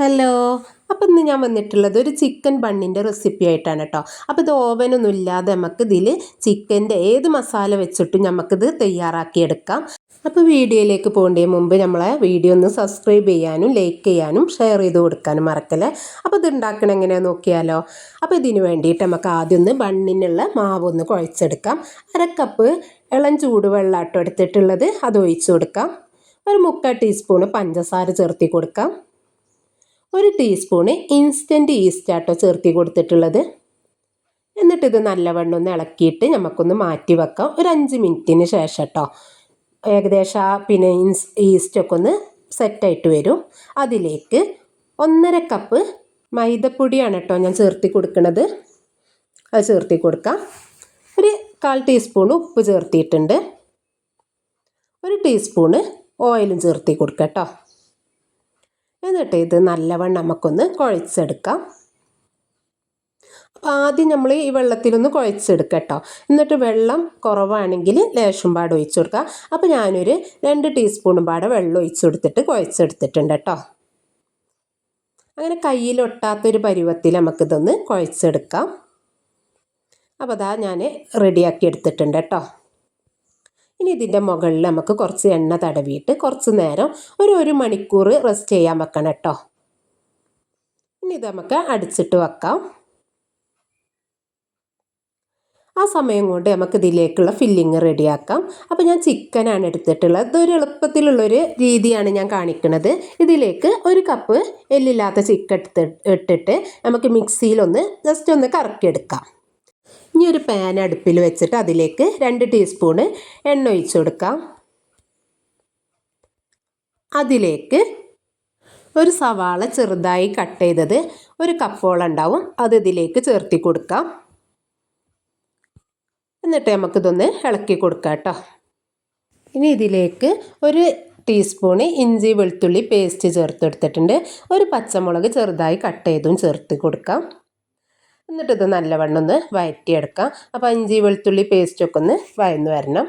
Hello. അപ്പം ഇന്ന് ഞാൻ വന്നിട്ടുള്ളത് ഒരു ചിക്കൻ ബണ്ണിന്റെ റെസിപ്പി ആയിട്ടാണ് കേട്ടോ അപ്പോൾ ഇത് ഓവനൊന്നും ഇല്ലാതെ നമുക്ക് ഇതിൽ ചിക്കന്റെ ഏത് മസാല വെച്ചിട്ടും നമുക്കിത് തയ്യാറാക്കിയെടുക്കാം. അപ്പോൾ വീഡിയോയിലേക്ക് പോകേണ്ടതിന് മുമ്പ് നമ്മളെ വീഡിയോ ഒന്ന് സബ്സ്ക്രൈബ് ചെയ്യാനും ലൈക്ക് ചെയ്യാനും ഷെയർ ചെയ്ത് കൊടുക്കാനും മറക്കല്ലേ? അപ്പോൾ ഇത് ഉണ്ടാക്കണം എങ്ങനെയാണെന്ന് നോക്കിയാലോ. അപ്പോൾ ഇതിന് വേണ്ടിയിട്ട് നമുക്ക് ആദ്യം ഒന്ന് ബണ്ണിനുള്ള മാവ് ഒന്ന് കുഴച്ചെടുക്കാം. അര കപ്പ് ഇളം ചൂടുവെള്ളമാട്ടോ എടുത്തിട്ടുള്ളത്. അത് ഒഴിച്ചു കൊടുക്കാം. ഒരു മുക്കാൽ ടീസ്പൂണ് പഞ്ചസാര ചേർത്തി കൊടുക്കാം. ഒരു ടീസ്പൂണ് ഇൻസ്റ്റന്റ് ഈസ്റ്റാട്ടോ ചേർത്തി കൊടുത്തിട്ടുള്ളത്. എന്നിട്ട് ഇത് നല്ലവണ്ണം ഒന്ന് ഇളക്കിയിട്ട് നമുക്കൊന്ന് മാറ്റി വെക്കാം. ഒരു അഞ്ച് മിനിറ്റിന് ശേഷം കേട്ടോ ഏകദേശം ആ പിന്നെ ഇൻസ് ഈസ്റ്റൊക്കെ ഒന്ന് സെറ്റായിട്ട് വരും. അതിലേക്ക് ഒന്നര കപ്പ് മൈദപ്പൊടിയാണ് കേട്ടോ ഞാൻ ചേർത്തി കൊടുക്കുന്നത് അത് ചേർത്തി കൊടുക്കാം. ഒരു കാൽ ടീസ്പൂൺ ഉപ്പ് ചേർത്തിയിട്ടുണ്ട്. ഒരു ടീസ്പൂണ് ഓയിലും ചേർത്തി കൊടുക്കാം കേട്ടോ എന്നിട്ട് ഇത് നല്ലവണ്ണം നമുക്കൊന്ന് കുഴച്ചെടുക്കാം. അപ്പോൾ ആദ്യം നമ്മൾ ഈ വെള്ളത്തിലൊന്ന് കുഴച്ചെടുക്കുക കേട്ടോ എന്നിട്ട് വെള്ളം കുറവാണെങ്കിൽ ലേശം പാട് ഒഴിച്ചു കൊടുക്കുക അപ്പോൾ ഞാനൊരു രണ്ട് ടീസ്പൂണും പാടെ വെള്ളം ഒഴിച്ചു കൊടുത്തിട്ട് കുഴച്ചെടുത്തിട്ടുണ്ട് കേട്ടോ അങ്ങനെ കയ്യിലൊട്ടാത്തൊരു പരുവത്തിൽ നമുക്കിതൊന്ന് കുഴച്ചെടുക്കാം. അപ്പോൾ അതാ ഞാൻ റെഡിയാക്കി എടുത്തിട്ടുണ്ട് കേട്ടോ ഇനി ഇതിന്റെ മുകളിൽ നമുക്ക് കുറച്ച് എണ്ണ തടവിയിട്ട് കുറച്ച് നേരം ഒരു ഒരു മണിക്കൂർ റെസ്റ്റ് ചെയ്യാൻ വെക്കണം കേട്ടോ. ഇനി ഇത് നമുക്ക് അടിച്ചിട്ട് വെക്കാം. ആ സമയം കൊണ്ട് നമുക്ക് ഇതിലേക്കുള്ള ഫില്ലിങ് റെഡിയാക്കാം. അപ്പോൾ ഞാൻ ചിക്കനാണ് എടുത്തിട്ടുള്ളത്. ഇതൊരു എളുപ്പത്തിലുള്ളൊരു രീതിയാണ് ഞാൻ കാണിക്കുന്നത്. ഇതിലേക്ക് ഒരു കപ്പ് എല്ലില്ലാത്ത ചിക്കൻ എടുത്ത് ഇട്ടിട്ട് നമുക്ക് മിക്സിയിലൊന്ന് ജസ്റ്റ് ഒന്ന് കറക്കിയെടുക്കാം. ഇനി ഒരു പാൻ അടുപ്പിൽ വെച്ചിട്ട് അതിലേക്ക് രണ്ട് ടീസ്പൂണ് എണ്ണ ഒഴിച്ചു കൊടുക്കാം. അതിലേക്ക് ഒരു സവാള ചെറുതായി കട്ട് ചെയ്തത് ഒരു കപ്പോളം ഉണ്ടാവും. അത് ഇതിലേക്ക് ചേർത്തി കൊടുക്കാം. എന്നിട്ട് നമുക്കിതൊന്ന് ഇളക്കി കൊടുക്കാം കേട്ടോ. ഇനി ഇതിലേക്ക് ഒരു ടീസ്പൂണ് ഇഞ്ചി വെളുത്തുള്ളി പേസ്റ്റ് ചേർത്തെടുത്തിട്ടുണ്ട്. ഒരു പച്ചമുളക് ചെറുതായി കട്ട് ചെയ്തും ചേർത്ത് കൊടുക്കാം. എന്നിട്ട് ഇത് നല്ലവണ്ണം ഒന്ന് വഴറ്റിയെടുക്കാം അപ്പോൾ ഇഞ്ചി വെളുത്തുള്ളി പേസ്റ്റൊക്കെ ഒന്ന് വഴന്ന് വരണം.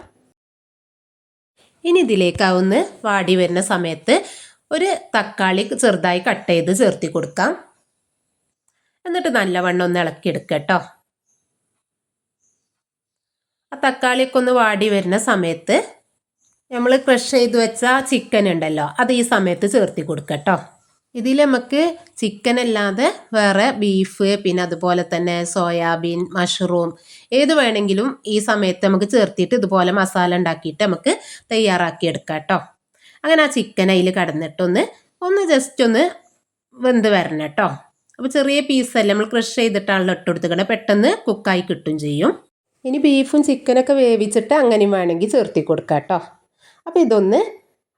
ഇനി ഇതിലേക്കാവുന്ന വാടി വരുന്ന സമയത്ത് ഒരു തക്കാളി ചെറുതായി കട്ട് ചെയ്ത് ചേർത്തി കൊടുക്കാം. എന്നിട്ട് നല്ലവണ്ണം ഒന്ന് ഇളക്കിയെടുക്കുക കേട്ടോ. ആ തക്കാളിയൊക്കെ ഒന്ന് വാടി വരുന്ന സമയത്ത് നമ്മൾ ക്രഷ് ചെയ്ത് വെച്ച ചിക്കൻ ഉണ്ടല്ലോ അത് ഈ സമയത്ത് ചേർത്തി കൊടുക്കുക കേട്ടോ. ഇതിൽ നമുക്ക് ചിക്കൻ അല്ലാതെ വേറെ ബീഫ് പിന്നെ അതുപോലെ തന്നെ സോയാബീൻ മഷ്റൂം ഏത് വേണമെങ്കിലും ഈ സമയത്ത് നമുക്ക് ചേർത്തിട്ട് ഇതുപോലെ മസാല ഉണ്ടാക്കിയിട്ട് നമുക്ക് തയ്യാറാക്കി എടുക്കാം കേട്ടോ അങ്ങനെ ആ ചിക്കൻ അതിൽ കടന്നിട്ടൊന്ന് ഒന്ന് ജസ്റ്റ് ഒന്ന് വെന്ത് വരണം കേട്ടോ അപ്പോൾ ചെറിയ പീസല്ല നമ്മൾ ക്രഷ് ചെയ്തിട്ടാണല്ലോ ഇട്ട് കൊടുത്തുകൊണ്ട് പെട്ടെന്ന് കുക്കായി കിട്ടും ചെയ്യും. ഇനി ബീഫും ചിക്കനൊക്കെ വേവിച്ചിട്ട് അങ്ങനെയും വേണമെങ്കിൽ ചേർത്തി കൊടുക്കാം കേട്ടോ അപ്പോൾ ഇതൊന്ന്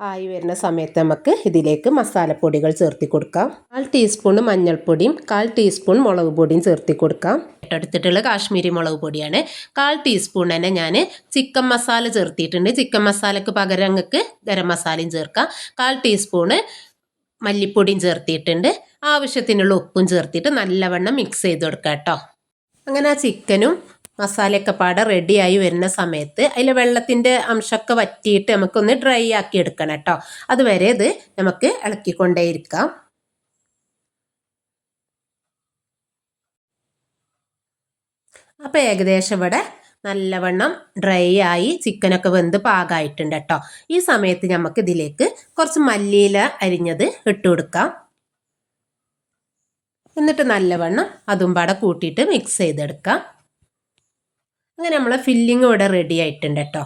ആയി വരുന്ന സമയത്ത് നമുക്ക് ഇതിലേക്ക് മസാലപ്പൊടികൾ ചേർത്തി കൊടുക്കാം. കാൽ ടീസ്പൂൺ മഞ്ഞൾപ്പൊടിയും കാൽ ടീസ്പൂൺ മുളക് പൊടിയും ചേർത്തി കൊടുക്കാം. എടുത്തിട്ടുള്ള കാശ്മീരി മുളക് പൊടിയാണ്. കാൽ ടീസ്പൂൺ തന്നെ ഞാൻ ചിക്കൻ മസാല ചേർത്തിയിട്ടുണ്ട്. ചിക്കൻ മസാലക്ക് പകരം നിങ്ങൾക്ക് ഗരം മസാലയും ചേർക്കാം. കാൽ ടീസ്പൂണ് മല്ലിപ്പൊടിയും ചേർത്തിയിട്ടുണ്ട്. ആവശ്യത്തിനുള്ള ഉപ്പും ചേർത്തിട്ട് നല്ലവണ്ണം മിക്സ് ചെയ്ത് കൊടുക്കാം കേട്ടോ. അങ്ങനെ ആ ചിക്കനും മസാലയൊക്കെ പാടെ റെഡിയായി വരുന്ന സമയത്ത് അതിൽ വെള്ളത്തിന്റെ അംശമൊക്കെ വറ്റിയിട്ട് നമുക്കൊന്ന് ഡ്രൈ ആക്കി എടുക്കണം കേട്ടോ അതുവരെ ഇത് നമുക്ക് ഇളക്കിക്കൊണ്ടേയിരിക്കാം. അപ്പോൾ ഏകദേശം ഇവിടെ നല്ലവണ്ണം ഡ്രൈ ആയി ചിക്കനൊക്കെ വെന്ത് പാകമായിട്ടുണ്ട് കേട്ടോ ഈ സമയത്ത് നമുക്ക് ഇതിലേക്ക് കുറച്ച് മല്ലിയില അരിഞ്ഞത് ഇട്ട് കൊടുക്കാം. എന്നിട്ട് നല്ലവണ്ണം അതും പാടെ കൂട്ടിയിട്ട് മിക്സ് ചെയ്തെടുക്കാം. അങ്ങനെ നമ്മളെ ഫില്ലിങ് ഇവിടെ റെഡി ആയിട്ടുണ്ട് കേട്ടോ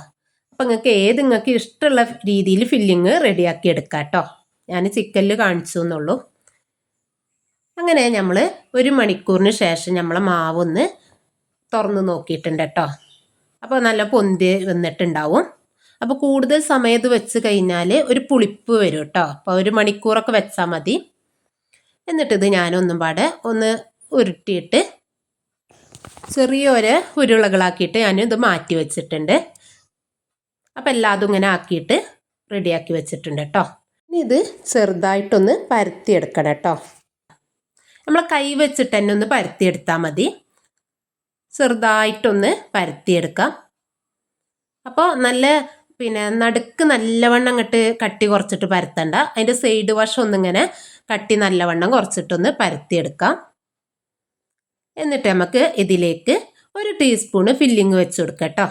അപ്പം നിങ്ങൾക്ക് ഏത് നിങ്ങൾക്ക് ഇഷ്ടമുള്ള രീതിയിൽ ഫില്ലിങ് റെഡിയാക്കി എടുക്കാം കേട്ടോ ഞാൻ ചിക്കനിൽ കാണിച്ചു എന്നുള്ളൂ. അങ്ങനെ നമ്മൾ ഒരു മണിക്കൂറിന് ശേഷം നമ്മളെ മാവൊന്ന് തുറന്ന് നോക്കിയിട്ടുണ്ട് കേട്ടോ അപ്പോൾ നല്ല പൊന്തി വന്നിട്ടുണ്ടാവും. അപ്പോൾ കൂടുതൽ സമയത്ത് വെച്ച് കഴിഞ്ഞാൽ ഒരു പുളിപ്പ് വരും കേട്ടോ അപ്പോൾ ഒരു മണിക്കൂറൊക്കെ വെച്ചാൽ മതി. എന്നിട്ടിത് ഞാനൊന്നും പാടെ ഒന്ന് ഉരുട്ടിയിട്ട് ചെറിയൊരു ഉരുളകളാക്കിയിട്ട് ഞാനിത് മാറ്റി വെച്ചിട്ടുണ്ട്. അപ്പം എല്ലാതും ഇങ്ങനെ ആക്കിയിട്ട് റെഡിയാക്കി വെച്ചിട്ടുണ്ട് കേട്ടോ ഇനി ഇത് ചെറുതായിട്ടൊന്ന് പരത്തിയെടുക്കണം കേട്ടോ നമ്മൾ കൈ വെച്ചിട്ട് തന്നെ ഒന്ന് പരത്തിയെടുത്താൽ മതി. ചെറുതായിട്ടൊന്ന് പരത്തിയെടുക്കാം. അപ്പോൾ നല്ല പിന്നെ നടുക്ക് നല്ലവണ്ണം അങ്ങോട്ട് കട്ടി കുറച്ചിട്ട് പരത്തണ്ട. അതിന്റെ സൈഡ് വശം ഒന്നിങ്ങനെ കട്ടി നല്ലവണ്ണം കുറച്ചിട്ടൊന്ന് പരത്തിയെടുക്കാം. എന്നിട്ട് നമുക്ക് ഇതിലേക്ക് ഒരു ടീസ്പൂണ് ഫില്ലിങ് വെച്ച് കൊടുക്കാം കേട്ടോ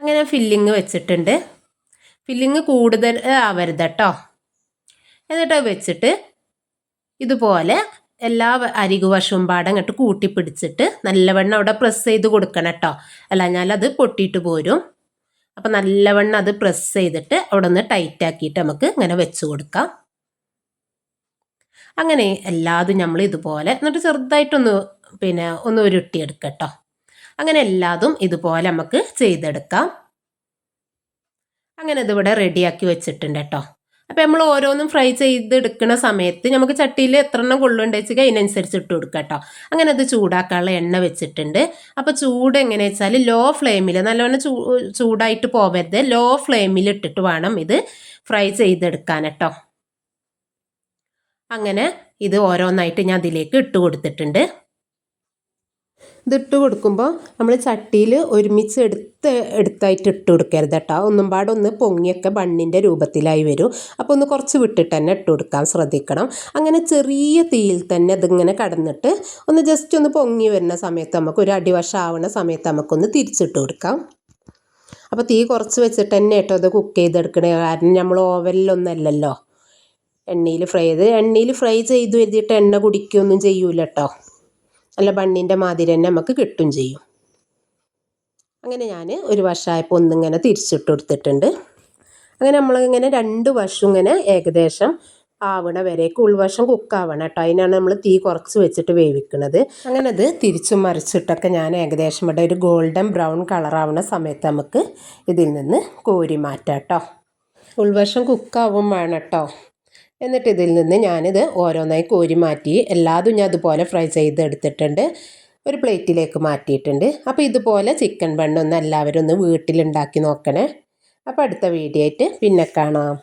അങ്ങനെ ഫില്ലിങ് വെച്ചിട്ടുണ്ട്. ഫില്ലിങ് കൂടുതൽ ആവരുത് കേട്ടോ എന്നിട്ട് വെച്ചിട്ട് ഇതുപോലെ എല്ലാ അരികു വശവും പാടെ അങ്ങോട്ട് കൂട്ടി പിടിച്ചിട്ട് നല്ലവണ്ണം അവിടെ പ്രസ് ചെയ്ത് കൊടുക്കണം കേട്ടോ അല്ല ഞാനത് പൊട്ടിയിട്ട് പോരും. അപ്പം നല്ലവണ്ണം അത് പ്രസ് ചെയ്തിട്ട് അവിടെ ഒന്ന് ടൈറ്റ് ആക്കിയിട്ട് നമുക്ക് ഇങ്ങനെ വെച്ച് കൊടുക്കാം. അങ്ങനെ എല്ലാതും നമ്മൾ ഇതുപോലെ എന്നിട്ട് ചെറുതായിട്ടൊന്ന് പിന്നെ ഒന്ന് ഉരുട്ടിയെടുക്കാം കേട്ടോ അങ്ങനെ എല്ലാതും ഇതുപോലെ നമുക്ക് ചെയ്തെടുക്കാം. അങ്ങനെ ഇതിവിടെ റെഡിയാക്കി വെച്ചിട്ടുണ്ട് കേട്ടോ. അപ്പോൾ നമ്മൾ ഓരോന്നും ഫ്രൈ ചെയ്തെടുക്കുന്ന സമയത്ത് നമുക്ക് ചട്ടിയിൽ എത്ര എണ്ണം കൊള്ളുണ്ട് വെച്ചാൽ അതിനനുസരിച്ച് ഇട്ട് കൊടുക്കുക കേട്ടോ. അങ്ങനെ അത് ചൂടാക്കാനുള്ള എണ്ണ വെച്ചിട്ടുണ്ട്. അപ്പോൾ ചൂട് എങ്ങനെ വെച്ചാൽ ലോ ഫ്ലെയിമിൽ നല്ലവണ്ണം ചൂടായിട്ട് പോവരുത്. ലോ ഫ്ലെയിമിൽ ഇട്ടിട്ട് വേണം ഇത് ഫ്രൈ ചെയ്തെടുക്കാൻ കേട്ടോ. അങ്ങനെ ഇത് ഓരോന്നായിട്ട് ഞാൻ അതിലേക്ക് ഇട്ട് കൊടുത്തിട്ടുണ്ട്. ഇതിട്ട് കൊടുക്കുമ്പോൾ നമ്മൾ ചട്ടിയിൽ ഒരുമിച്ച് എടുത്ത് എടുത്തായിട്ട് ഇട്ട് കൊടുക്കരുത് കേട്ടോ. ഒന്നും പാടെ ഒന്ന് പൊങ്ങിയൊക്കെ ബണ്ണിന്റെ രൂപത്തിലായി വരും. അപ്പോൾ ഒന്ന് കുറച്ച് വിട്ടിട്ട് തന്നെ ഇട്ട് കൊടുക്കാൻ ശ്രദ്ധിക്കണം. അങ്ങനെ ചെറിയ തീയിൽ തന്നെ അതിങ്ങനെ കടന്നിട്ട് ഒന്ന് ജസ്റ്റ് ഒന്ന് പൊങ്ങി വരുന്ന സമയത്ത് നമുക്ക് ഒരു അടിവശം ആവുന്ന സമയത്ത് നമുക്കൊന്ന് തിരിച്ചിട്ട് കൊടുക്കാം. അപ്പോൾ തീ കുറച്ച് വെച്ചിട്ട് തന്നെ കേട്ടോ അത് കുക്ക് ചെയ്തെടുക്കണേ. കാരണം നമ്മൾ ഓവനിലൊന്നല്ലല്ലോ എണ്ണയിൽ ഫ്രൈ ചെയ്ത്. എണ്ണയിൽ ഫ്രൈ ചെയ്ത് എഴുതിയിട്ട് എണ്ണ കുടിക്കുകയൊന്നും ചെയ്യൂല കേട്ടോ നല്ല ബണ്ണിന്റെ മാതിരി തന്നെ നമുക്ക് കിട്ടും ചെയ്യും. അങ്ങനെ ഞാൻ ഒരു വർഷമായപ്പോൾ ഒന്നിങ്ങനെ തിരിച്ചിട്ട് കൊടുത്തിട്ടുണ്ട്. അങ്ങനെ നമ്മളിങ്ങനെ രണ്ട് വർഷം ഇങ്ങനെ ഏകദേശം ആവണ വരേക്ക് ഉൾവശം കുക്കാവണം കേട്ടോ അതിനാണ് നമ്മൾ തീ കുറച്ച് വെച്ചിട്ട് വേവിക്കുന്നത് അങ്ങനെ അത് തിരിച്ചും മറിച്ചിട്ടൊക്കെ ഞാൻ ഏകദേശം ഇവിടെ ഒരു ഗോൾഡൻ ബ്രൗൺ കളറാവുന്ന സമയത്ത് നമുക്ക് ഇതിൽ നിന്ന് കോരി മാറ്റാം കേട്ടോ ഉൾവശം കുക്കാവും വേണം കേട്ടോ എന്നിട്ട് ഇതിൽ നിന്ന് ഞാനിത് ഓരോന്നായി കോരി മാറ്റി എല്ലാതും ഞാൻ അതുപോലെ ഫ്രൈ ചെയ്ത് എടുത്തിട്ടുണ്ട് ഒരു പ്ലേറ്റിലേക്ക് മാറ്റിയിട്ടുണ്ട്. അപ്പോൾ ഇതുപോലെ ചിക്കൻ ബണ്ണൊന്ന് എല്ലാവരും ഒന്ന് വീട്ടിലുണ്ടാക്കി നോക്കണേ. അപ്പോൾ അടുത്ത വീഡിയോ ആയിട്ട് പിന്നെ കാണാം.